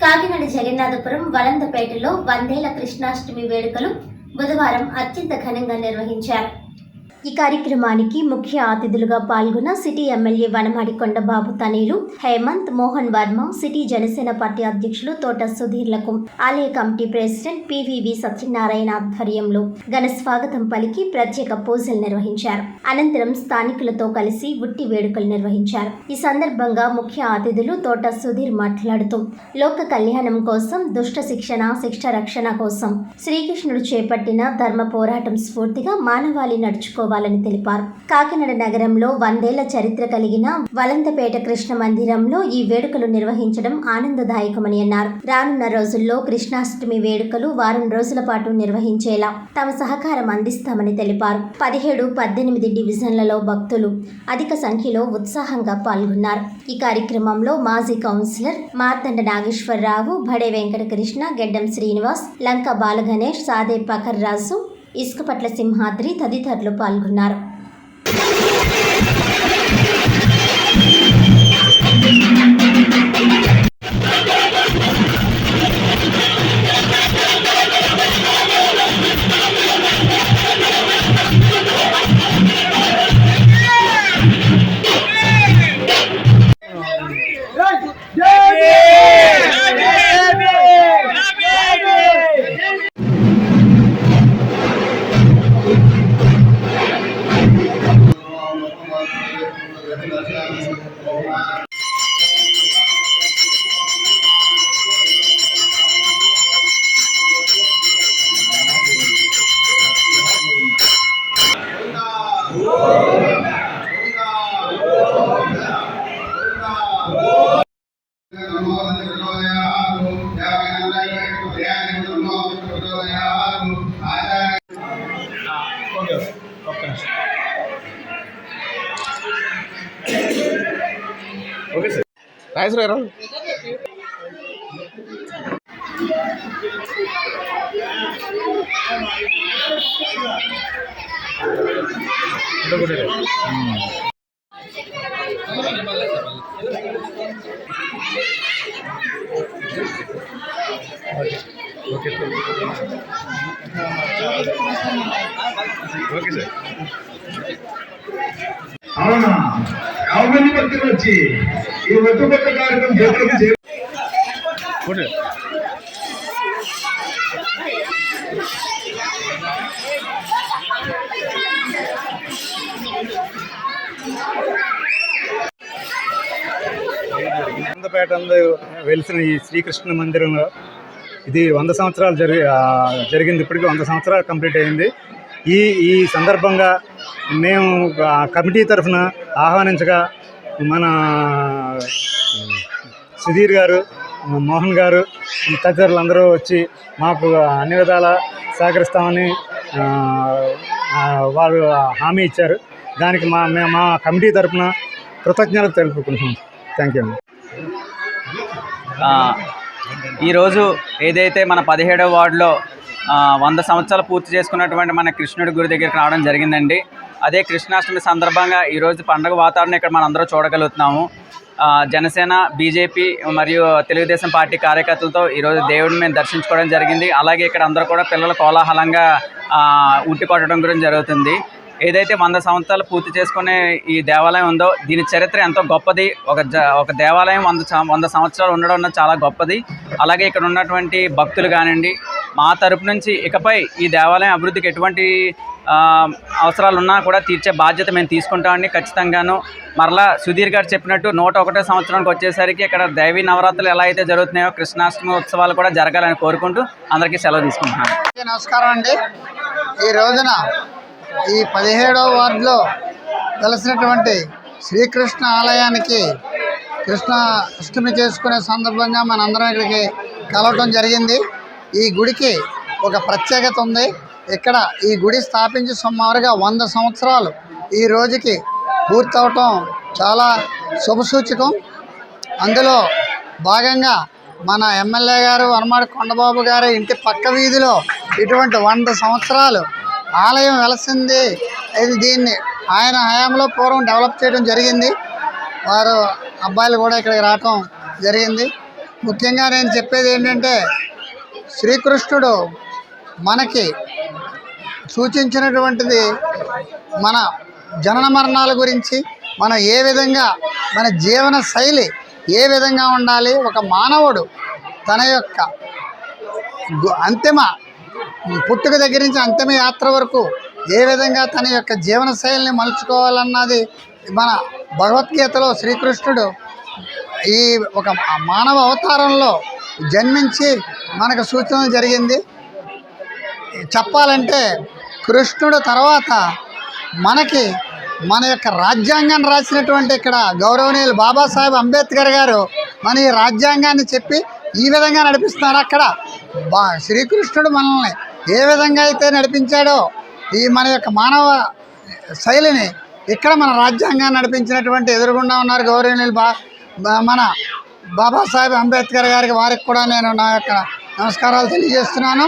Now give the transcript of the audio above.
కాకినాడ జగన్నాథపురం వలందపేటలో వందేల కృష్ణాష్టమి వేడుకలు బుధవారం అత్యంత ఘనంగా నిర్వహించారు. ఈ కార్యక్రమానికి ముఖ్య అతిథులుగా పాల్గొన్న సిటీ ఎమ్మెల్యే వనమాడి కొండబాబు తనేలు హేమంత్ మోహన్ వర్మ సిటీ జనసేన పార్టీ అధ్యక్షులు తోట సుధీర్లకు ఆలయ కమిటీ ప్రెసిడెంట్ పివివి సత్యనారాయణ ఆధ్వర్యంలో ఘన స్వాగతం పలికి ప్రత్యేక పూజలు నిర్వహించారు. అనంతరం స్థానికులతో కలిసి ఉట్టి వేడుకలు నిర్వహించారు. ఈ సందర్భంగా ముఖ్య అతిథులు తోట సుధీర్ మాట్లాడుతూ లోక కళ్యాణం కోసం దుష్ట శిక్షణ శిక్ష రక్షణ కోసం శ్రీకృష్ణుడు చేపట్టిన ధర్మ పోరాటం స్ఫూర్తిగా మానవాళి నడుచుకో చేసుకోవాలని తెలిపారు. కాకినాడ నగరంలో వందేళ్ళ చరిత్ర కలిగిన వలంతపేట కృష్ణ మందిరంలో ఈ వేడుకలు నిర్వహించడం ఆనందదాయకమని అన్నారు. రానున్న రోజుల్లో కృష్ణాష్టమి వేడుకలు వారం రోజుల పాటు నిర్వహించేలా తమ సహకారం అందిస్తామని తెలిపారు. పదిహేడు పద్దెనిమిది డివిజన్లలో భక్తులు అధిక సంఖ్యలో ఉత్సాహంగా పాల్గొన్నారు. ఈ కార్యక్రమంలో మాజీ కౌన్సిలర్ మార్తండ నాగేశ్వరరావు భడే వెంకటకృష్ణ గెడ్డం శ్రీనివాస్ లంక బాలగణేష్ సాదే పకర్రాజు ఇసుకపట్ల సింహాద్రి తదితరులు పాల్గొన్నారు. ఓకే ఒక్క నిమిషం ఓకే సార్ రాజేశ్వర గారు. Okay okay sir. అవునా యాభై మంది భక్తులు వచ్చి ఈ ఒట్టు కార్యక్రమం చేతులకు చే- వెలిసిన ఈ శ్రీకృష్ణ మందిరంలో ఇది వంద సంవత్సరాలు జరిగి జరిగింది. ఇప్పటికీ వంద సంవత్సరాలు కంప్లీట్ అయింది. ఈ ఈ సందర్భంగా మేము కమిటీ తరఫున ఆహ్వానించగా మన సుధీర్ గారు మోహన్ గారు తదితరులు అందరూ వచ్చి మాకు అన్ని విధాల సహకరిస్తామని వారు హామీ ఇచ్చారు. దానికి మా మా కమిటీ తరఫున కృతజ్ఞతలు తెలుపుకుంటున్నాం. థ్యాంక్ యూ ఈరోజు ఏదైతే మన పదిహేడవ వార్డులో వంద సంవత్సరాలు పూర్తి చేసుకున్నటువంటి మన కృష్ణుడి గుడి దగ్గరికి రావడం జరిగిందండి. అదే కృష్ణాష్టమి సందర్భంగా ఈరోజు పండగ వాతావరణం ఇక్కడ మనం అందరూ చూడగలుగుతున్నాము. జనసేన బీజేపీ మరియు తెలుగుదేశం పార్టీ కార్యకర్తలతో ఈరోజు దేవుడిని మేము దర్శించుకోవడం జరిగింది. అలాగే ఇక్కడ అందరూ కూడా పిల్లలు కోలాహలంగా ఉట్టి కొట్టడం గురించి జరుగుతుంది. ఏదైతే వంద సంవత్సరాలు పూర్తి చేసుకునే ఈ దేవాలయం ఉందో దీని చరిత్ర ఎంతో గొప్పది. ఒక ఒక దేవాలయం వంద వంద సంవత్సరాలు ఉండడం చాలా గొప్పది. అలాగే ఇక్కడ ఉన్నటువంటి భక్తులు కానివ్వండి మా తరపు నుంచి ఇకపై ఈ దేవాలయం అభివృద్ధికి ఎటువంటి అవసరాలు ఉన్నా కూడా తీర్చే బాధ్యత మేము తీసుకుంటామండి ఖచ్చితంగాను. మరలా సుధీర్ గారు చెప్పినట్టు నూట ఒకటో సంవత్సరానికి వచ్చేసరికి ఇక్కడ దేవీ నవరాత్రులు ఎలా అయితే జరుగుతున్నాయో కృష్ణాష్టమి ఉత్సవాలు కూడా జరగాలని కోరుకుంటూ అందరికీ సెలవు తీసుకుంటున్నాను. నమస్కారం అండి. ఈ రోజున ఈ పదిహేడవ వార్డులో వెలసినటువంటి శ్రీకృష్ణ ఆలయానికి కృష్ణ అష్టమి చేసుకునే సందర్భంగా మనందరం ఇక్కడికి కలవటం జరిగింది. ఈ గుడికి ఒక ప్రత్యేకత ఉంది. ఇక్కడ ఈ గుడి స్థాపించి సుమారుగా వంద సంవత్సరాలు ఈ రోజుకి పూర్తవటం చాలా శుభసూచకం. అందులో భాగంగా మన ఎమ్మెల్యే గారు వనమాడి కొండబాబు గారి ఇంటి పక్క వీధిలో ఇటువంటి వంద సంవత్సరాలు ఆలయం వెలసింది. ఇది దీన్ని ఆయన హయాంలో పూర్వం డెవలప్ చేయడం జరిగింది. వారు అబ్బాయిలు కూడా ఇక్కడికి రావటం జరిగింది. ముఖ్యంగా నేను చెప్పేది ఏంటంటే శ్రీకృష్ణుడు మనకి సూచించినటువంటిది మన జనన మరణాల గురించి మనం ఏ విధంగా మన జీవన శైలి ఏ విధంగా ఉండాలి ఒక మానవుడు తన యొక్క గు- అంతిమ పుట్టుక దగ్గర నుంచి అంతిమ యాత్ర వరకు ఏ విధంగా తన యొక్క జీవన శైలిని మలుచుకోవాలన్నది మన భగవద్గీతలో శ్రీకృష్ణుడు ఈ ఒక మానవ అవతారంలో జన్మించి మనకు సూచన జరిగింది. చెప్పాలంటే కృష్ణుడు తర్వాత మనకి మన యొక్క రాజ్యాంగాన్ని రాసినటువంటి ఇక్కడ గౌరవనీయులు బాబాసాహెబ్ అంబేద్కర్ గారు మన ఈ రాజ్యాంగాన్ని చెప్పి ఈ విధంగా నడిపిస్తున్నారు అక్కడ. బా శ్రీకృష్ణుడు మనల్ని ఏ విధంగా అయితే నడిపించాడో ఈ మన యొక్క మానవ శైలిని ఇక్కడ మన రాజ్యాంగాన్ని నడిపించినటువంటి ఎదురుగుండా ఉన్నారు గౌరవనీయులు బా బా- మన బాబాసాహెబ్ అంబేద్కర్ గారికి వారికి కూడా నేను నా యొక్క నమస్కారాలు తెలియజేస్తున్నాను.